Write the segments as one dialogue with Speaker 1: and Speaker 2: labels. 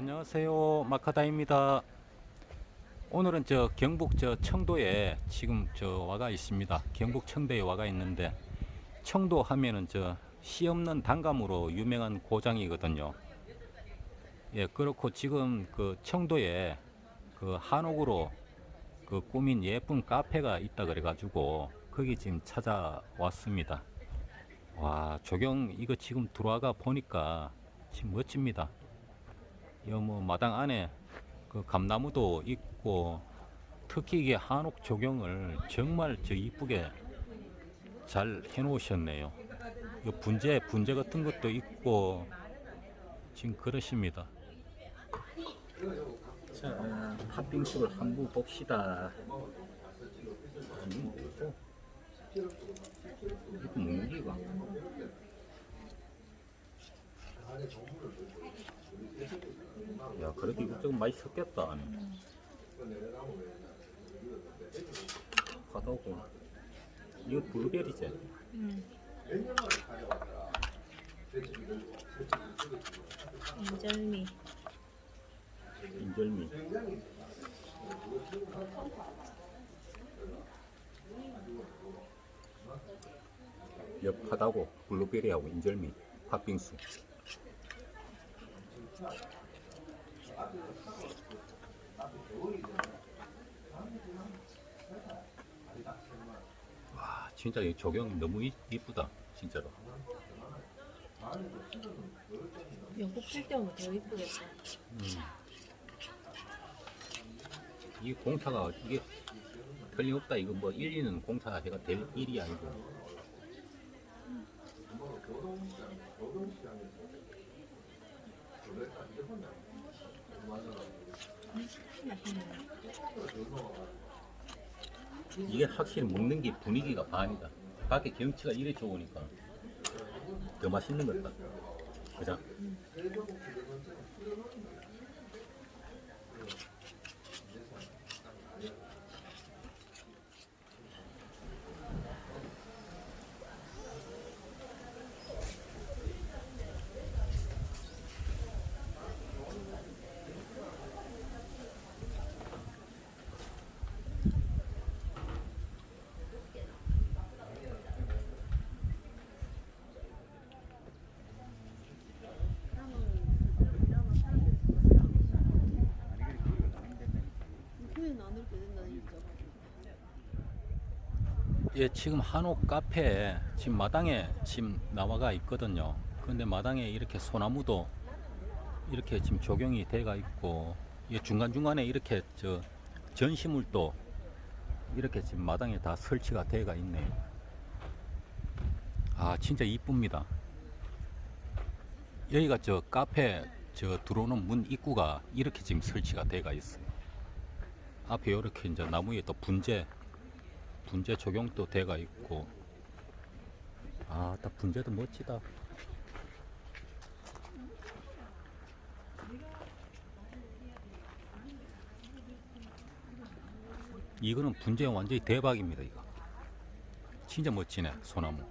Speaker 1: 안녕하세요. 마카다입니다. 오늘은 저 경북 저 청도에 지금 저 와가 있습니다. 경북 청도에 와가 있는데 청도 하면은 저 시 없는 단감으로 유명한 고장이거든요. 예 그렇고 지금 그 청도에 그 한옥으로 그 꾸민 예쁜 카페가 있다 그래 가지고 거기 지금 찾아왔습니다. 와 조경 이거 지금 들어와가 보니까 지금 멋집니다 여뭐 마당 안에 그 감나무도 있고 특히 이게 한옥 조경을 정말 저 이쁘게 잘 해놓으셨네요. 이 분재 분재 같은 것도 있고 지금 그러십니다. 자 팥빙수를 한번 봅시다. 음, 이거 게 이거. 야 그래도 이거 조금 많이 섞였다. 안에 하다고. 이거 블루베리지?
Speaker 2: 인절미.
Speaker 1: 인절미. 옆하다고 블루베리하고 인절미. 팥빙수 와 진짜 이 조경 너무 이- 이쁘다 진짜로.
Speaker 2: 영국 쓸때 오면 더 이쁘겠어
Speaker 1: 이 공사가 이게 틀림없다. 이거 뭐 일리는 공사 해가 될 일이 아니고 이게 확실히 먹는 게 분위기가 반이다 밖에 경치가 이래 좋으니까 더 맛있는 것 같다 그죠?
Speaker 2: 후회는 안 이렇게 된다는 얘기죠
Speaker 1: 예, 지금 한옥 카페에 지금 마당에 지금 나와가 있거든요. 근데 마당에 이렇게 소나무도 이렇게 지금 조경이 돼가 있고, 이 중간중간에 이렇게 저 전시물도 이렇게 지금 마당에 다 설치가 돼가 있네요. 아, 진짜 이쁩니다. 여기가 저 카페 저 들어오는 문 입구가 이렇게 지금 설치가 돼가 있어요. 앞에 이렇게 이제 나무에 또 분재 분재 적용도 돼가 있고. 아 딱 분재도 멋지다. 이거는 분재 완전히 대박입니다 이거. 진짜 멋지네 소나무.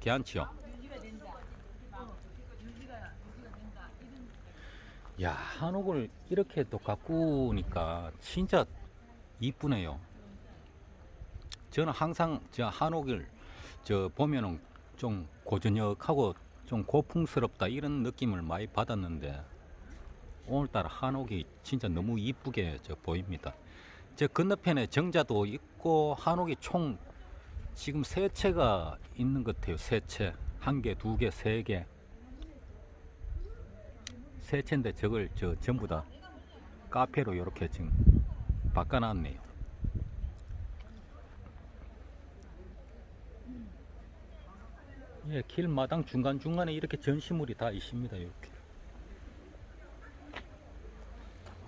Speaker 1: 괜찮지요. 야 한옥을 이렇게 또 가꾸니까 진짜 이쁘네요. 저는 항상 저 한옥을 저 보면은 좀 고저녁하고 좀 고풍스럽다 이런 느낌을 많이 받았는데 오늘따라 한옥이 진짜 너무 이쁘게 저 보입니다. 저 건너편에 정자도 있고 한옥이 총 지금 세 채가 있는 것 같아요. 세 채. 한 개, 두 개, 세 개. 세 채인데 저걸 저 전부 다 카페로 이렇게 지금 바꿔놨네요. 예, 길마당 중간중간에 이렇게 전시물이 다 있습니다. 이렇게.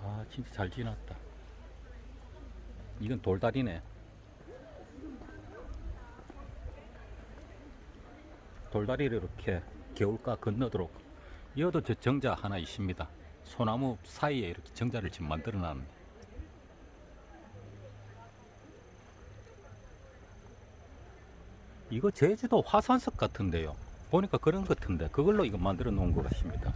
Speaker 1: 아, 진짜 잘 지났다. 이건 돌다리네. 돌다리를 이렇게 겨울가 건너도록. 이어도 저 정자 하나 있습니다. 소나무 사이에 이렇게 정자를 지금 만들어 놨네. 이거 제주도 화산석 같은데요. 보니까 그런 것 같은데 그걸로 이거 만들어 놓은 것 같습니다.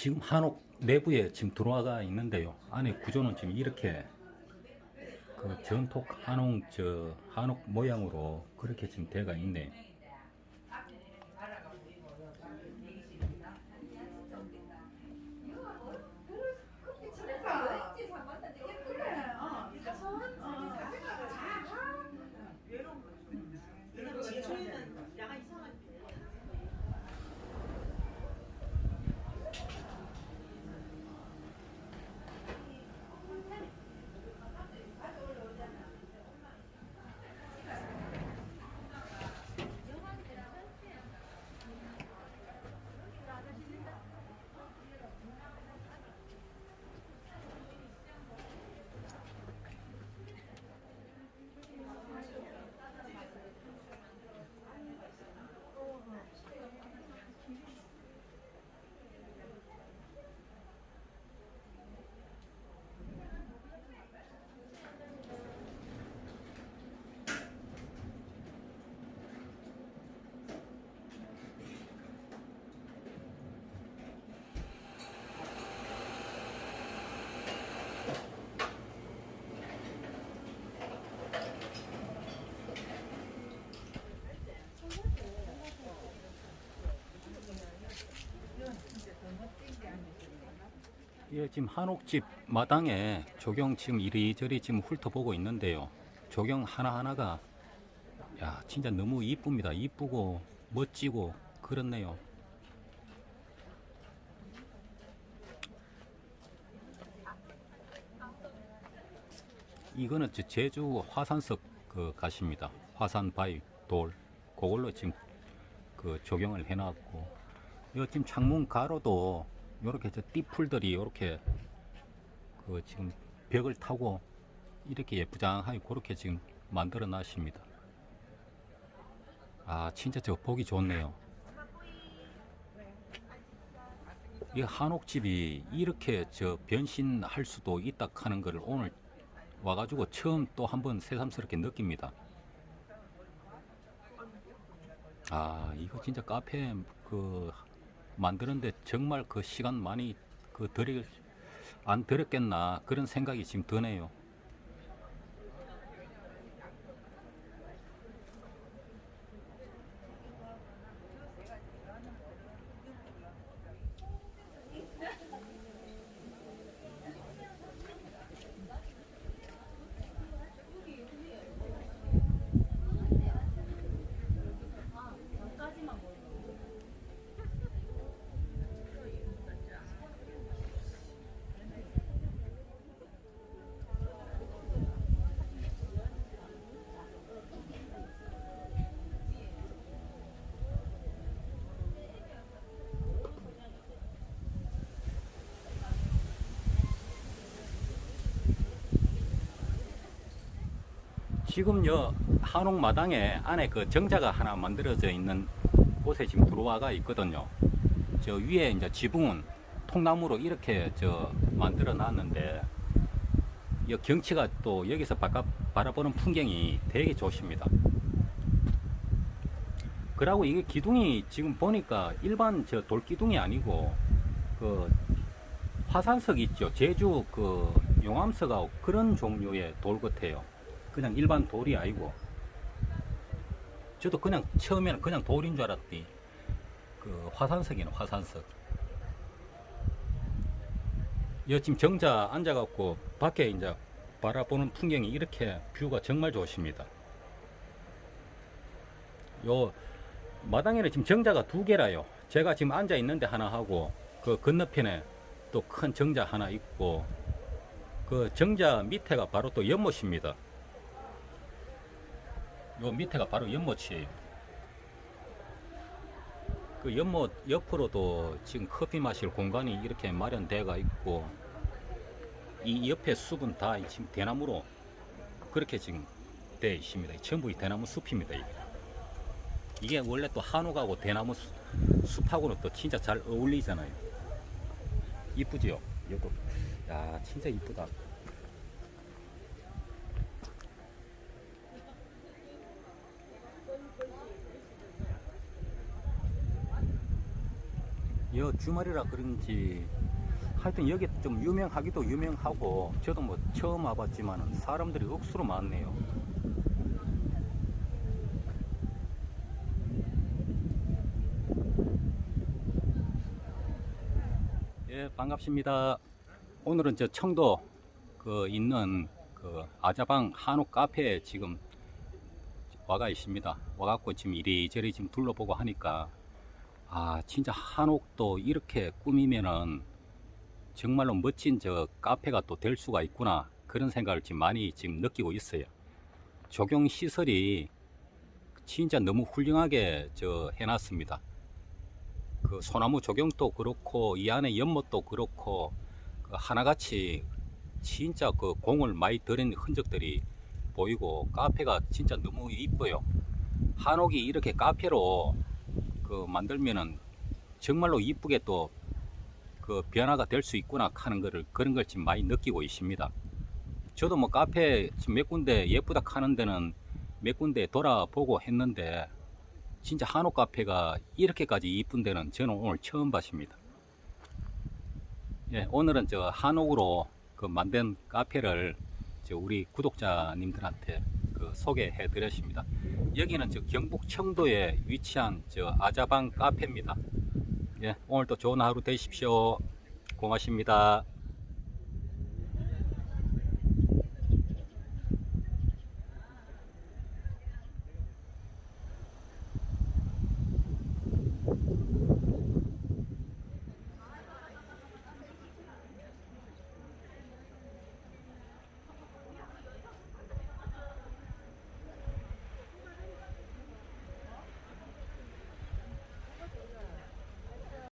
Speaker 1: 지금 한옥 내부에 지금 들어와가 있는데요. 안에 구조는 지금 이렇게 그 전통 한옥 저 한옥 모양으로 그렇게 지금 돼가 있네. 예, 지금 한옥집 마당에 조경 지금 이리저리 지금 훑어보고 있는데요. 조경 하나하나가 야, 진짜 너무 이쁩니다. 이쁘고 멋지고 그렇네요. 이거는 저 제주 화산석 그 가시입니다. 화산 바위 돌 그걸로 지금 그 조경을 해놨고 이 지금 창문 가로도 요렇게 저 띠풀들이 요렇게 그 지금 벽을 타고 이렇게 예쁘장하게 그렇게 지금 만들어 놨습니다. 아 진짜 저 보기 좋네요. 이 한옥집이 이렇게 저 변신할 수도 있다 하는 것을 오늘 와가지고 처음 또 한번 새삼스럽게 느낍니다. 아 이거 진짜 카페 그 만드는데 정말 그 시간 많이 그 들일 안 들었겠나 그런 생각이 지금 드네요. 지금 요 한옥 마당에 안에 그 정자가 하나 만들어져 있는 곳에 지금 들어와가 있거든요. 저 위에 이제 지붕은 통나무로 이렇게 저 만들어 놨는데 이 경치가 또 여기서 바깥 바라보는 풍경이 되게 좋습니다. 그리고 이게 기둥이 지금 보니까 일반 저 돌기둥이 아니고 그 화산석 있죠. 제주 그 용암석하고 그런 종류의 돌 같아요. 그냥 일반 돌이 아니고. 저도 그냥 처음에는 그냥 돌인 줄 알았더니 그 화산석이네 화산석. 여 지금 정자 앉아갖고 밖에 이제 바라보는 풍경이 이렇게 뷰가 정말 좋습니다. 요 마당에는 지금 정자가 두 개라요. 제가 지금 앉아 있는데 하나 하고 그 건너편에 또 큰 정자 하나 있고 그 정자 밑에가 바로 또 연못입니다 요 밑에가 바로 연못이에요. 그 연못 옆으로도 지금 커피 마실 공간이 이렇게 마련되어 있고 이 옆에 숲은 다 지금 대나무로 그렇게 지금 되어 있습니다. 전부 이 대나무 숲입니다. 이게. 이게 원래 또 한옥하고 대나무 숲- 숲하고는 또 진짜 잘 어울리잖아요. 이쁘지요? 야 진짜 이쁘다. 여여 주말이라 그런지 하여튼 여기 좀 유명하기도 유명하고 저도 뭐 처음 와봤지만 사람들이 억수로 많네요. 예, 반갑습니다. 오늘은 저 청도 그 있는 그 아자방 한옥 카페에 지금 와가 있습니다. 와갖고 지금 이리저리 지금 둘러보고 하니까 아 진짜 한옥도 이렇게 꾸미면은 정말로 멋진 저 카페가 또 될 수가 있구나 그런 생각을 지금 많이 지금 느끼고 있어요. 적용 시설이 진짜 너무 훌륭하게 저 해놨습니다. 그 소나무 조경도 그렇고 이 안에 연못도 그렇고 그 하나같이 진짜 그 공을 많이 들인 흔적들이 보이고 카페가 진짜 너무 이뻐요. 한옥이 이렇게 카페로 그 만들면은 정말로 이쁘게 또 그 변화가 될 수 있구나 하는 거를 그런 걸 지금 많이 느끼고 있습니다. 저도 뭐 카페 지금 몇 군데 예쁘다 하는 데는 몇 군데 돌아보고 했는데 진짜 한옥 카페가 이렇게까지 이쁜 데는 저는 오늘 처음 봤습니다. 예, 오늘은 저 한옥으로 그 만든 카페를 저 우리 구독자님들한테 그 소개해 드렸습니다. 여기는 저 경북 청도에 위치한 저 아자방 카페입니다. 예, 오늘도 좋은 하루 되십시오. 고맙습니다.